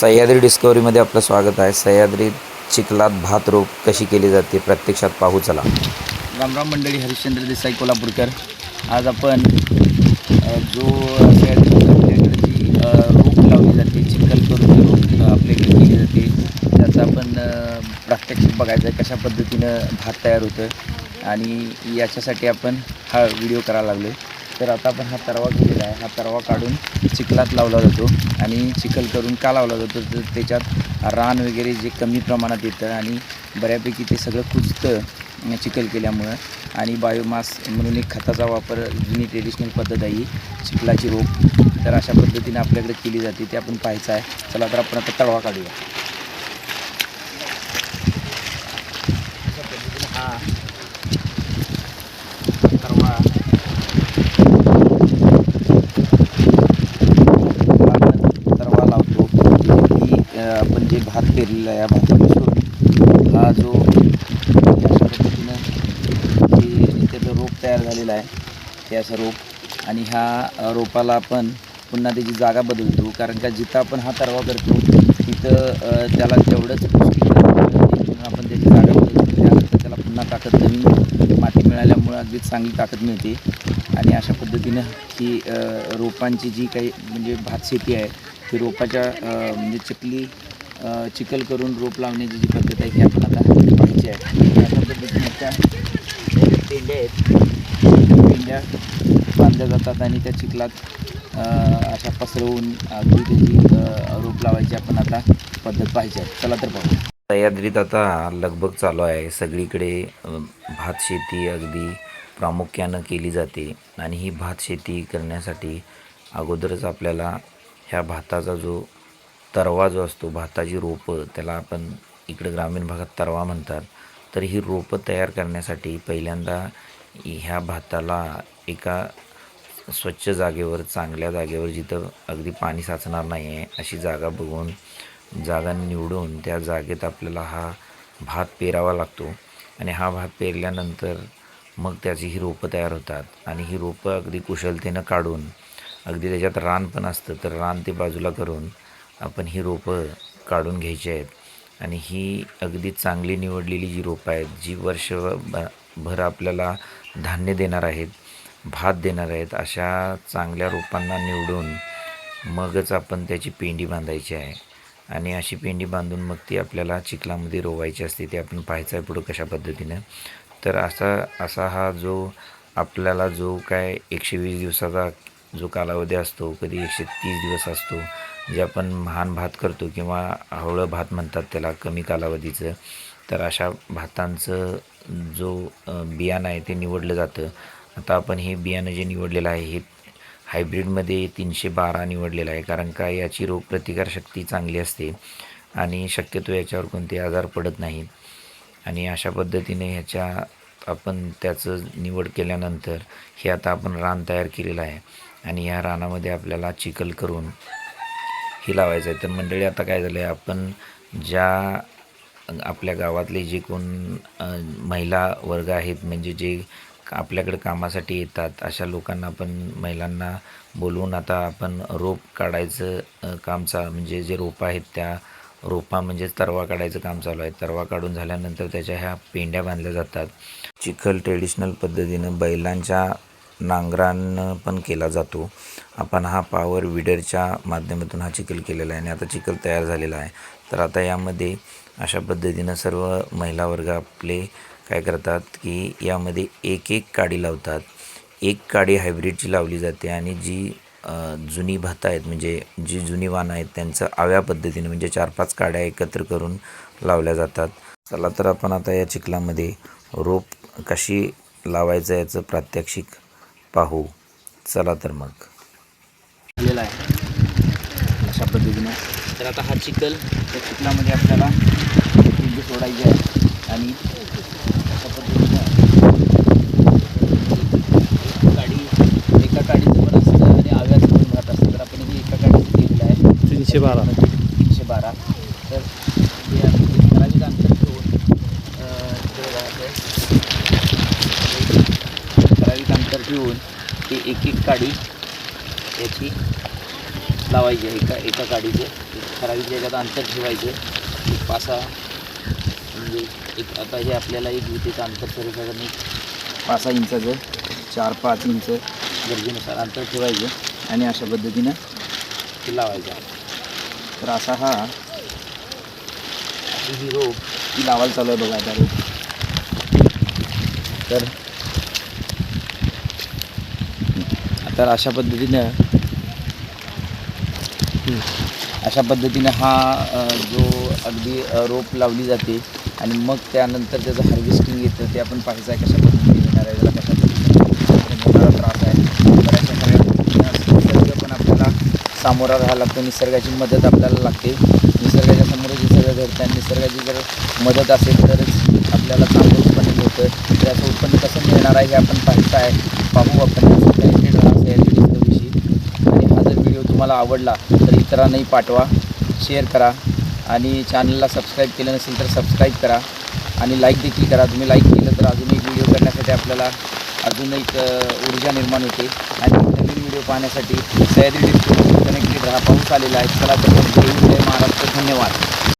सह्याद्री डिस्कवरीमध्ये आपलं स्वागत आहे. सह्याद्री चिखलात भात रोप कशी केली जाते प्रत्यक्षात पाहू चला. रामराम मंडळी हरिश्चंद्र देसाई कोल्हापूरकर. आज आपण अ, जो सह्याद्री रोप लावली जाते चिखल करून जी रोप आपल्याकडे केली जाते. त्याचं आपण अ, प्रात्यक्षिक बघायचं आहे कशा पद्धतीनं भात तयार होतं आणि याच्यासाठी आपण हा व्हिडिओ करायला लागलो तर आता आपण हा तरवा केलेला आहे. हा तरवा काढून चिखलात लावला जातो आणि चिखल करून का लावला जातो? तर त्याच्यात रान वगैरे जे कमी प्रमाणात येतं आणि बऱ्यापैकी ते सगळं कुजतं चिखल केल्यामुळं. आणि बायोमास म्हणून एक खताचा वापर जुनी ट्रेडिशनल पद्धत आहे चिखलाची रोप तर अशा पद्धतीने आपल्याकडे केली जाते ते आपण पाहायचं आहे. चला तर आपण आता तळवा काढूया अशा पद्धतीने हा तरवा आपण तरवा लावतो की अ, आपण जे भात पेरलेला आहे या भातापासून हा जो अशा पद्धतीनं जे त्याचं रोप तयार झालेलं आहे त्याचं रोप आणि ह्या रोपाला आपण पुन्हा त्याची जागा बदलतो. कारण का जिथं आपण हा तरवा करतो तिथं त्याला तेवढंच म्हणून आपण त्याची जागा बदलतो. त्यानंतर त्याला पुन्हा ताकद नवीन माती मिळाल्यामुळं अगदीच चांगली ताकद मिळते. आणि अशा पद्धतीनं ही रोपांची जी काही म्हणजे भात शेती आहे ती रोपाच्या म्हणजे चकली चिखल करून रोप लावण्याची जी पद्धत आहे ही आपण आता पाहिजे आहे. अशा पद्धतीने म्हणजे त्या ज्या पेंड्या आहेत. पेंड्या बांधल्या जातात आणि त्या चिखलात अशा पसरवून अगदी त्याची रोप लावायची आपण आता पद्धत पाहिजे आहे. चला तर पाहू. सह्याद्रीत आता लगबग चालू आहे. सगळीकडे भात शेती अगदी प्रामुख्यानं केली जाते. आणि ही भात शेती करण्यासाठी अगोदरच आपल्याला ह्या भाताचा जो तरवा जो असतो भाताची रोपं त्याला आपण इकडे ग्रामीण भागात तरवा म्हणतात. तर ही रोपं तयार करण्यासाठी पहिल्यांदा ह्या भाताला एका स्वच्छ जागेवर चांगल्या जागेवर जिथं अगदी पाणी साचणार नाही आहे अशी जागा बघून जागा निवडून त्या जागेत आपल्याला हा भात पेरावा लागतो. आणि हा भात पेरल्यानंतर मग त्याची ही रोपं तयार होतात. आणि ही रोपं अगदी कुशलतेनं काढून अगदी त्याच्यात रान पण असतं तर रान ते बाजूला करून आपण ही रोपं काढून घ्यायची आहेत. आणि ही अगदी चांगली निवडलेली जी रोपं आहेत जी वर्ष भर आपल्याला धान्य देणार आहेत भात देणार आहेत अशा चांगल्या रोपांना निवडून मगच आपण त्याची पेंडी बांधायची आहे. आणि अशी पेंडी बांधून मग ती आपल्याला चिखलामध्ये रोवायची असते ते आपण पाहायचं आहे पुढं कशा पद्धतीनं. तर असा असा हा जो आपल्याला जो काय एकशे वीस दिवसाचा जो कालावधी असतो कधी एकशे तीस दिवस असतो जे आपण महान भात करतो किंवा हवळं भात म्हणतात त्याला कमी कालावधीचं तर अशा भातांचं जो बियाणं आहे ते निवडलं जातं. आता आपण हे बियाणं जे निवडलेलं आहे हे हायब्रिडमध्ये तीनशे बारा निवडलेलं आहे कारण का याची रोगप्रतिकारशक्ती चांगली असते आणि शक्यतो याच्यावर कोणते आजार पडत नाहीत. आणि अशा पद्धतीने ह्याच्या आपण त्याचं निवड केल्यानंतर हे आता आपण रान तयार केलेलं आहे. आणि ह्या रानामध्ये आपल्याला चिखल करून हे लावायचं आहे. तर मंडळी आता काय झालं आहे आपण ज्या आपल्या गावातले जे कोण महिला वर्ग आहेत म्हणजे जे आपल्याकडे कामासाठी येतात अशा लोकांना आपण महिलांना बोलवून आता आपण रोप काढायचं कामचा म्हणजे जे रोपं आहेत त्या रोपा म्हणजेच तरवा काढायचं काम चालू आहे. तरवा काढून झाल्यानंतर त्याच्या ह्या पेंड्या बांधल्या जातात. चिखल ट्रेडिशनल पद्धतीनं बैलांच्या नांगरानं पण केला जातो. आपण हा पावर विडरच्या माध्यमातून हा चिखल केलेला आहे आणि आता चिखल तयार झालेला आहे. तर आता यामध्ये अशा पद्धतीनं सर्व महिला वर्ग आपले काय करतात की यामध्ये एक एक काडी लावतात. एक काडी हायब्रिडची लावली जाते आणि जी जुनी भातं आहेत म्हणजे जी जुनी वाणं आहेत त्यांचं आव्या पद्धतीने म्हणजे चार पाच काड्या एकत्र करून लावल्या जातात. चला तर आपण आता या चिखलामध्ये रोप कशी लावायचं याचं प्रात्यक्षिक पाहू. चला तर मग. झालेला आहे. अशा पद्धतीनं. तर आता हा चिखल त्या चिखलामध्ये आपल्याला सोडायची आहे. आणि अशा पद्धतीनं गाडी एका गाडीचं पण असतं आणि आव्याचं पण भात असतं तर आपण हे एका गाडीचं केलेलं आहे तीनशे बारा. तीनशे बारा. तर ठराविक अंतर ठेवून ठराविक अंतर ठेवून ते एक एक काडी याची लावायची आहे. एका एका काडीचे ठराविक याच्यात अंतर ठेवायचे. एक पाच सहा म्हणजे एक आता हे आपल्याला एक विटेचं अंतर सर्वसाधारण पाच सहा इंचाचं चार पाच इंच गरजेनुसार अंतर ठेवायचं आणि अशा पद्धतीनं ते लावायचं. तर असा हा ही रोप ती लावायला चालू आहे बघा आता रोप तर तर अशा पद्धतीनं अशा पद्धतीनं हा जो अगदी रोप लावली जाते आणि मग त्यानंतर त्याचं हार्वेस्टिंग येतं ते आपण पाहायचं आहे कशा पद्धतीने येणार आहे त्याला कशा पद्धतीने होणारा त्रास आहे बऱ्याचशा सगळ्या गोष्टींना निसर्ग पण आपल्याला सामोरा राहावा लागतं निसर्गाची मदत आपल्याला लागते. निसर्गाच्या समोर जे सगळं घडतं आणि निसर्गाची जर मदत असेल तरच आपल्याला चांगलं उत्पन्न मिळतं त्याचं उत्पन्न कसं मिळणार आहे हे आपण पाहायचं आहे. पाहू आपण कनेक्टेड राहा सह्याद्री आणि हा जर व्हिडिओ तुम्हाला आवडला तर इतरांनाही पाठवा शेअर करा आणि चॅनलला सबस्क्राईब केलं नसेल तर सबस्क्राईब करा आणि लाईक देखील करा. तुम्ही लाईक केलं तर अजून एक व्हिडिओ करण्यासाठी आपल्याला अजून एक ऊर्जा निर्माण होते. आणि नवीन व्हिडिओ पाहण्यासाठी सह्याद्री डिस्ट्रिक्ट कनेक्टेड राहा. पाऊस आलेला आहे. चला तर महाराष्ट्र. धन्यवाद.